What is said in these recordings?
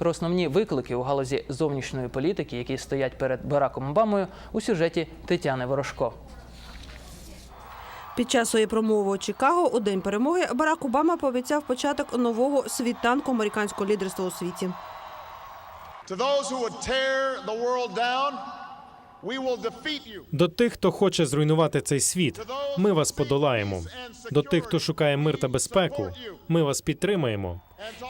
Про основні виклики у галузі зовнішньої політики, які стоять перед Бараком Обамою, у сюжеті Тетяни Ворожко. Під час своєї промови у Чикаго у день перемоги Барак Обама пообіцяв початок нового світанку американського лідерства у світі. До тих, хто хоче зруйнувати цей світ, ми вас подолаємо. До тих, хто шукає мир та безпеку, ми вас підтримаємо.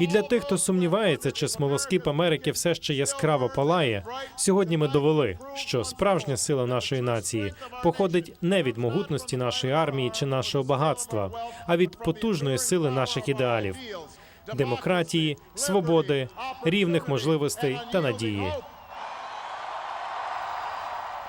І для тих, хто сумнівається, чи смолоскип Америки все ще яскраво палає, сьогодні ми довели, що справжня сила нашої нації походить не від могутності нашої армії чи нашого багатства, а від потужної сили наших ідеалів демократії, свободи, рівних можливостей та надії.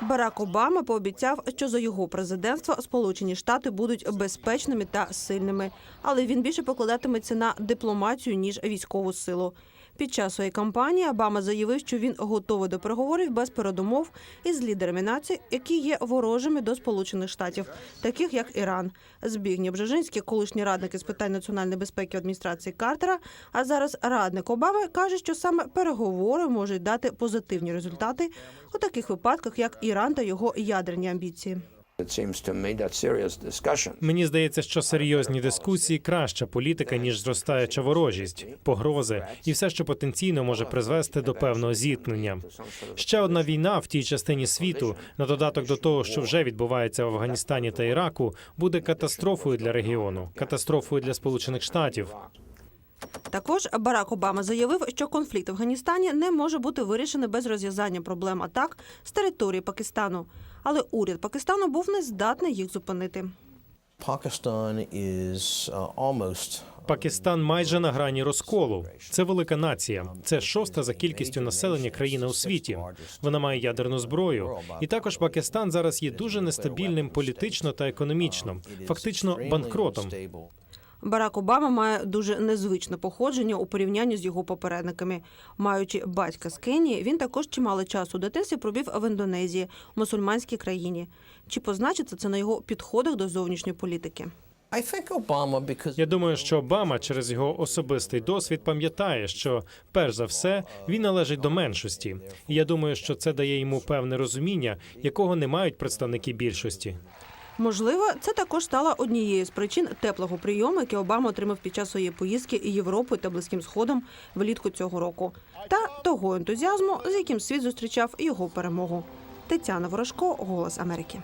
Барак Обама пообіцяв, що за його президентства Сполучені Штати будуть безпечними та сильними, але він більше покладатиметься на дипломатію ніж військову силу. Під час своєї кампанії Обама заявив, що він готовий до переговорів без передумов із лідерами націй, які є ворожими до Сполучених Штатів, таких як Іран. Збігнєв Бжежинський, колишній радник із питань національної безпеки адміністрації Картера, а зараз радник Обами, каже, що саме переговори можуть дати позитивні результати у таких випадках, як Іран та його ядерні амбіції. Мені здається, що серйозні дискусії краща політика ніж зростаюча ворожість, погрози і все, що потенційно може призвести до певного зіткнення. Ще одна війна в тій частині світу, на додаток до того, що вже відбувається в Афганістані та Іраку, буде катастрофою для регіону, катастрофою для Сполучених Штатів. Також Барак Обама заявив, що конфлікт в Афганістані не може бути вирішений без розв'язання проблем атак з території Пакистану. Але уряд Пакистану був не здатний їх зупинити. Pakistan uh, almost Пакистан майже на грані розколу. Це велика нація. Це шоста за кількістю населення країна у світі. Вона має ядерну зброю. І також Пакистан зараз є дуже нестабільним політично та економічно, фактично банкротом. Барак Обама має дуже незвичне походження у порівнянні з його попередниками. Маючи батька з Кенії, він також чимало часу у дитинстві провів в Індонезії, мусульманській країні. Чи позначиться це на його підходах до зовнішньої політики? Я думаю, що Обама через його особистий досвід пам'ятає, що перш за все він належить до меншості, і я думаю, що це дає йому певне розуміння, якого не мають представники більшості. Можливо, це також стало однією з причин теплого прийому, який Обама отримав під час своєї поїздки Європою та Близьким Сходом влітку цього року, та того ентузіазму, з яким світ зустрічав його перемогу. Тетяна Ворожко, Голос Америки.